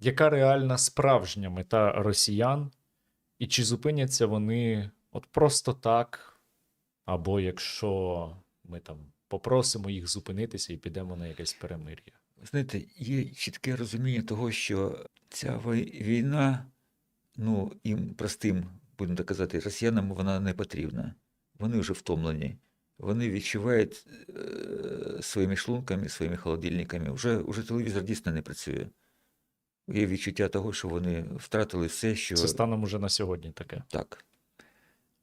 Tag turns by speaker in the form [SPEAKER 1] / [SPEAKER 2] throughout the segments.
[SPEAKER 1] яка реальна справжня мета росіян, і чи зупиняться вони от просто так, або якщо ми там попросимо їх зупинитися і підемо на якесь перемир'я.
[SPEAKER 2] Знаєте, є чітке розуміння того, що ця війна, ну, їм простим, будемо так казати, росіянам вона не потрібна. Вони вже втомлені. Вони відчувають е, своїми шлунками, своїми холодильниками. Вже, вже телевізор дійсно не працює. Є відчуття того, що вони втратили все, що.
[SPEAKER 1] Це станом уже на сьогодні таке.
[SPEAKER 2] Так.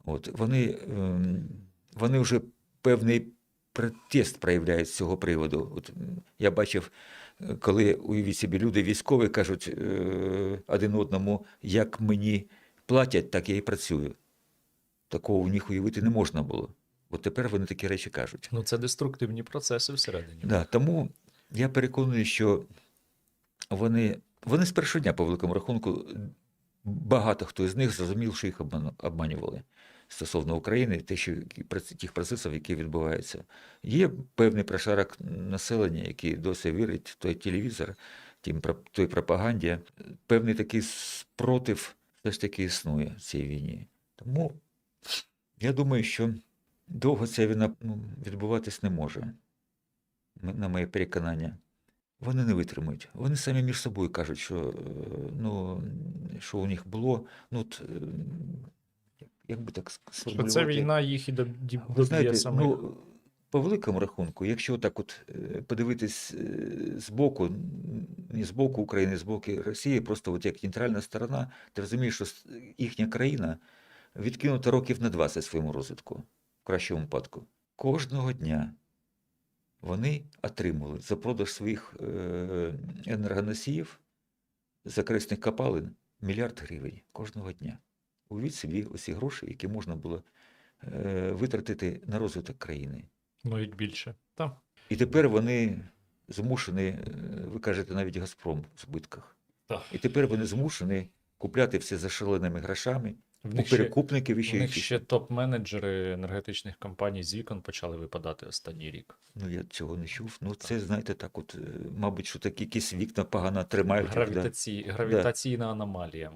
[SPEAKER 2] От, вони, ем, вони вже певний протест проявляють з цього приводу. От, я бачив, коли уявіть собі, люди військові кажуть е, один одному, як мені платять, так я і працюю. Такого у них уявити не можна було. От тепер вони такі речі кажуть.
[SPEAKER 1] Ну, це деструктивні процеси всередині.
[SPEAKER 2] Да, тому я переконаний, що вони, вони з першого дня, по великому рахунку, багато хто з них зрозумів, що їх обманювали стосовно України, те, що тих процесів, які відбуваються. Є певний прошарок населення, який досі вірить той телевізор, тим, той пропаганді. Певний такий спротив все ж таки існує в цій війні. Тому я думаю, що довго ця війна ну, відбуватись не може на моє переконання, вони не витримують. Вони самі між собою кажуть, що, е, ну, що у них було. Ну, от, е, як- би так
[SPEAKER 1] Що
[SPEAKER 2] сформулювати?
[SPEAKER 1] це війна їх і до-
[SPEAKER 2] Ви
[SPEAKER 1] доб'є
[SPEAKER 2] знаєте,
[SPEAKER 1] самих.
[SPEAKER 2] ну, по великому рахунку, якщо так от е, подивитись з боку, не з боку України, з боку Росії, просто от як нейтральна сторона, ти розумієш, що їхня країна відкинута років на 20 своєму розвитку, в кращому випадку. Кожного дня вони отримали за продаж своїх е, енергоносіїв, за корисних копалин мільярд гривень кожного дня. Уявіть собі оці гроші, які можна було е, витратити на розвиток країни.
[SPEAKER 1] Навіть більше. Так.
[SPEAKER 2] І тепер вони змушені, е, ви кажете, навіть Газпром в збитках.
[SPEAKER 1] Так.
[SPEAKER 2] І тепер вони змушені купляти все за шаленими грошами,
[SPEAKER 1] В
[SPEAKER 2] у
[SPEAKER 1] них ще,
[SPEAKER 2] перекупників і ще
[SPEAKER 1] них ще топ-менеджери енергетичних компаній з вікон почали випадати останній рік.
[SPEAKER 2] Ну, я цього не чув. Ну, це, знаєте, так от, е, мабуть, що такі якісь вікна погано тримають. їх, да.
[SPEAKER 1] Гравітаці... Гравітаційна аномалія.